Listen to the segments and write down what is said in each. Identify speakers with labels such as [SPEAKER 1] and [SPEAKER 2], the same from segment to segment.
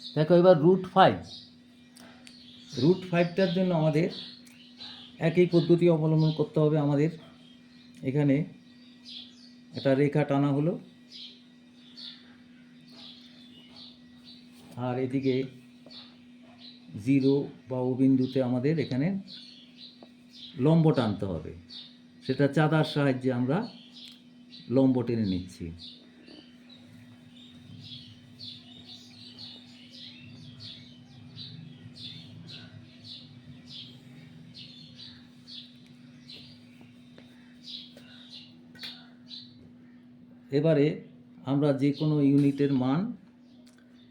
[SPEAKER 1] দেখো এবার root five root ফাইভটার জন্য আমাদের একই পদ্ধতি অবলম্বন করতে হবে আমাদের। এখানে একটা রেখা টানা হলো। আর এদিকে জিরো বা ও বিন্দুতে আমাদের এখানে লম্ব টানতে হবে। সেটা চাঁদার সাহায্যে আমরা লম্ব টেনে নিচ্ছি। এবারে আমরা যে কোনো ইউনিটের মান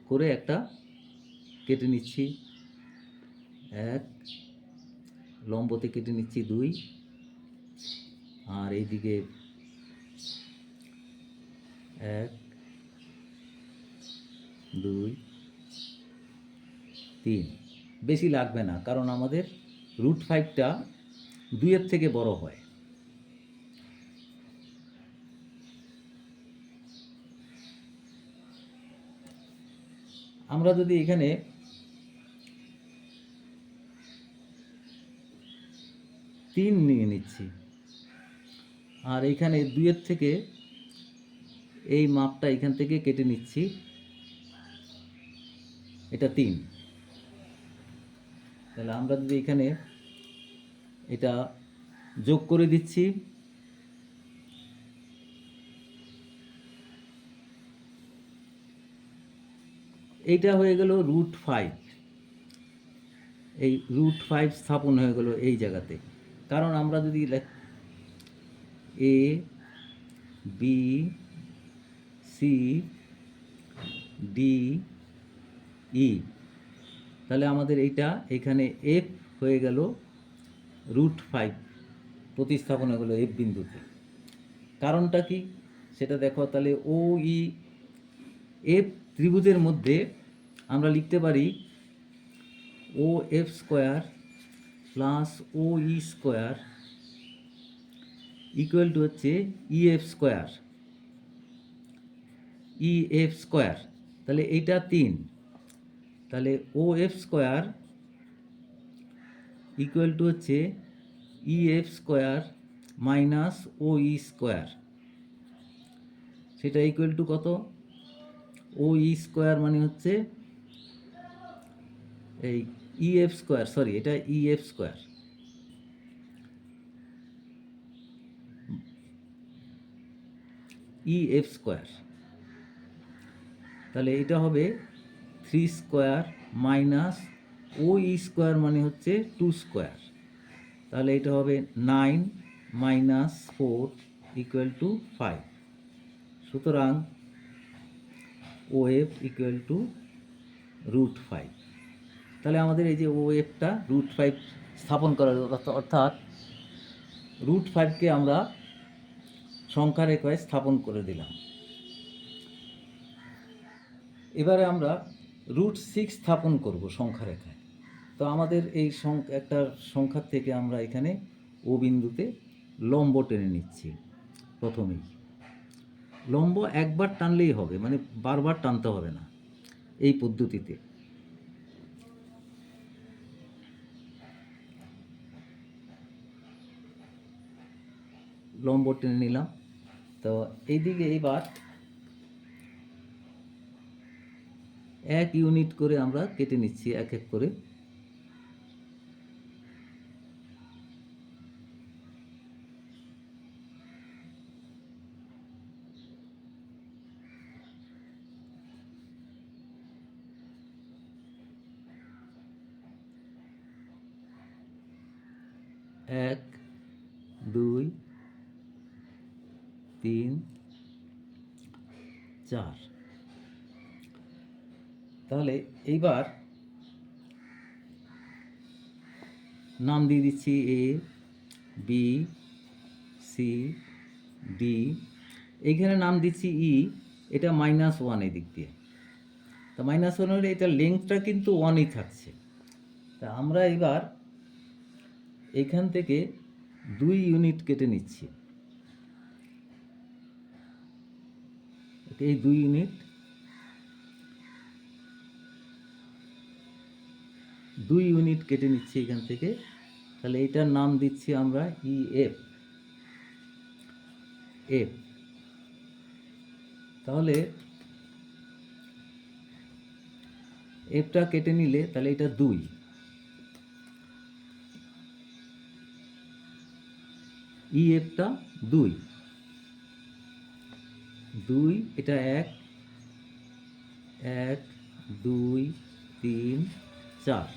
[SPEAKER 1] করে একটা কেটে নিচ্ছি। এক, লম্বতে কেটে নিচ্ছি দুই, আর এইদিকে এক, দুই, তিন। বেশি লাগবে না, কারণ আমাদের রুট ফাইভটা দুইয়ের থেকে বড় হয়। আমরা যদি এখানে তিন নিয়ে নিচ্ছি, আর এইখানে দুইয়ের থেকে এই মাপটা এখান থেকে কেটে নিচ্ছি, এটা তিন। তাহলে আমরা যদি এখানে এটা যোগ করে দিচ্ছি এইটা হয়ে গেল রুট ফাইভ এই রুট ফাইভ স্থাপন হয়ে গেল এই জায়গাতে। কারণ আমরা যদি A B C D E তাহলে আমাদের এইটা এখানে এফ হয়ে গেল রুট ফাইভ প্রতিস্থাপন হয়ে গেল এফ বিন্দুতে। কারণটা কি? সেটা দেখো, তাহলে ও ই এফ ত্রিভুজের মধ্যে আমরা লিখতে পারি O F square plus O E square equal to হচ্ছে E F square E F square তাহলে এইটা তিন। তাহলে O F square equal to হচ্ছে E F square minus O E square সেটা ইকুয়াল টু কত? ও ই স্কোয়ার মানে হচ্ছে এই ই এফ স্কোয়ার সরি এটা E F square E F square তাহলে এটা হবে three square minus O E square মানে হচ্ছে টু স্কোয়ার তাহলে এটা হবে nine minus four equal to five সুতরাং O F equal to root five তাহলে আমাদের এই যে ও এফটা রুট ফাইভ স্থাপন করা অর্থাৎ রুট ফাইভকে আমরা সংখ্যা রেখায় স্থাপন করে দিলাম। এবারে আমরা রুট সিক্স স্থাপন করব সংখ্যা রেখায়। তো আমাদের এই সংখ্যা একটা সংখ্যার থেকে আমরা এখানে ও বিন্দুতে লম্ব টেনে নিচ্ছি, প্রথমেই। লম্ব একবার টানলেই হবে মানে বারবার টানতে হবে না, এই পদ্ধতিতে। লম্ব টেনে নিলাম। তো এইদিকে এবার এক ইউনিট করে আমরা কেটে নিচ্ছি, এক এক করে। এক, দুই তিন, চার। তাহলে এইবার নাম দিয়ে দিচ্ছি এ, বি, সি, ডি। এইখানে নাম দিচ্ছি ই, এটা মাইনাস ওয়ান এদিক দিয়ে। তা মাইনাস ওয়ান হলে এটা লেন্থটা কিন্তু ওয়ানই থাকছে। তা আমরা এবার এখান থেকে দুই ইউনিট কেটে নিচ্ছি। এই দুই ইউনিট দুই ইউনিট কেটে নিচ্ছি এখান থেকে। তাহলে এইটার নাম দিচ্ছি আমরা ই এফ এফ তাহলে এফটা কেটে নিলে তাহলে এটা দুই। ই এফটা দুই। দুই, এটা এক। এক, দুই, তিন, চার।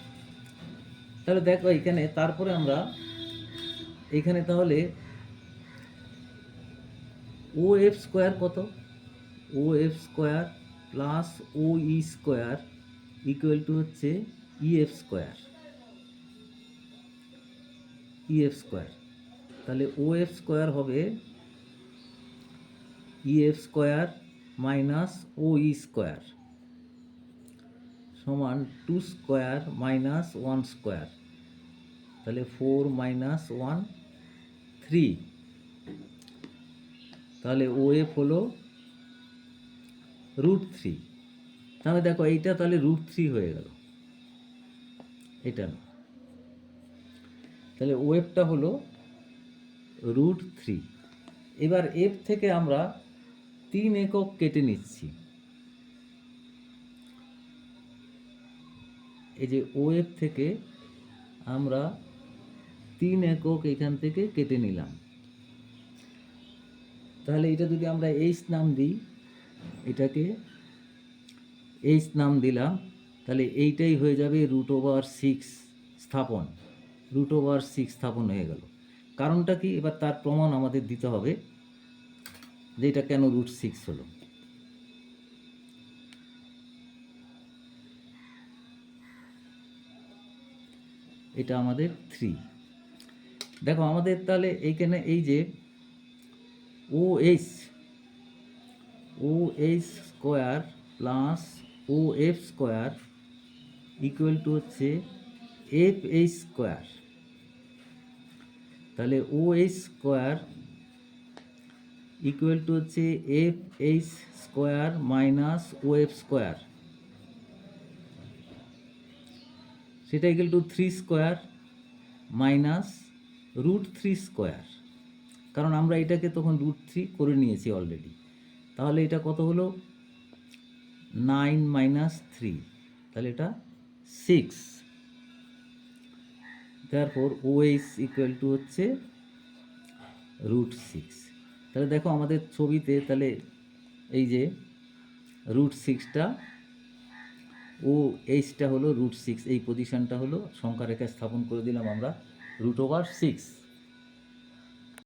[SPEAKER 1] তাহলে দেখো এখানে, তারপরে আমরা এখানে তাহলে ও এফ স্কোয়ার কত? O F square plus O E square equal to হচ্ছে E F square E F square তাহলে ও এফ স্কোয়ার হবে E F square minus O E square সমান two square minus one square. তাহলে four minus one three. তাহলে O F হলো root three. তাহলে দেখো এইটা তাহলে রুট থ্রি হয়ে গেল। এটা না। তাহলে ওয়েবটা হলো রুট থ্রি। এবার এফ থেকে আমরা তিন একক কেটে নিচ্ছি। এই যে ওয়েব থেকে আমরা তিন একক এখান থেকে কেটে নিলাম। তাহলে এটা যদি আমরা এইচ নাম দিই, এটাকে এইচ নাম দিলাম, তাহলে এইটাই হয়ে যাবে রুট ওভার সিক্স স্থাপন। রুট ওভার সিক্স স্থাপন হয়ে গেল। কারণটা কি? এবার তার প্রমাণ আমাদের দিতে হবে। যে এটা কেন রুট সিক্স হলো? এটা আমাদের থ্রি দেখো, আমাদের তাহলে এইখানে এই যে O H O H square plus O F square equal to হচ্ছে এফ এইচ স্কোয়ার তাহলে O H square equal to হচ্ছে F H square minus O square সেটা equal to three square minus root three square কারণ আমরা এটাকে তখন root three করে নিয়েছি অলরেডি তাহলে এটা কত হলো? নাইন মাইনাস থ্রি তাহলে এটা সিক্স তারপর ও এইচ ইকুয়াল টু হচ্ছে রুট সিক্স তাহলে দেখো আমাদের ছবিতে তাহলে এই যে রুট সিক্সটা ও এইচটা হলো রুট সিক্স এই পজিশানটা হলো সংখ্যা রেখা স্থাপন করে দিলাম আমরা রুট ওভার সিক্স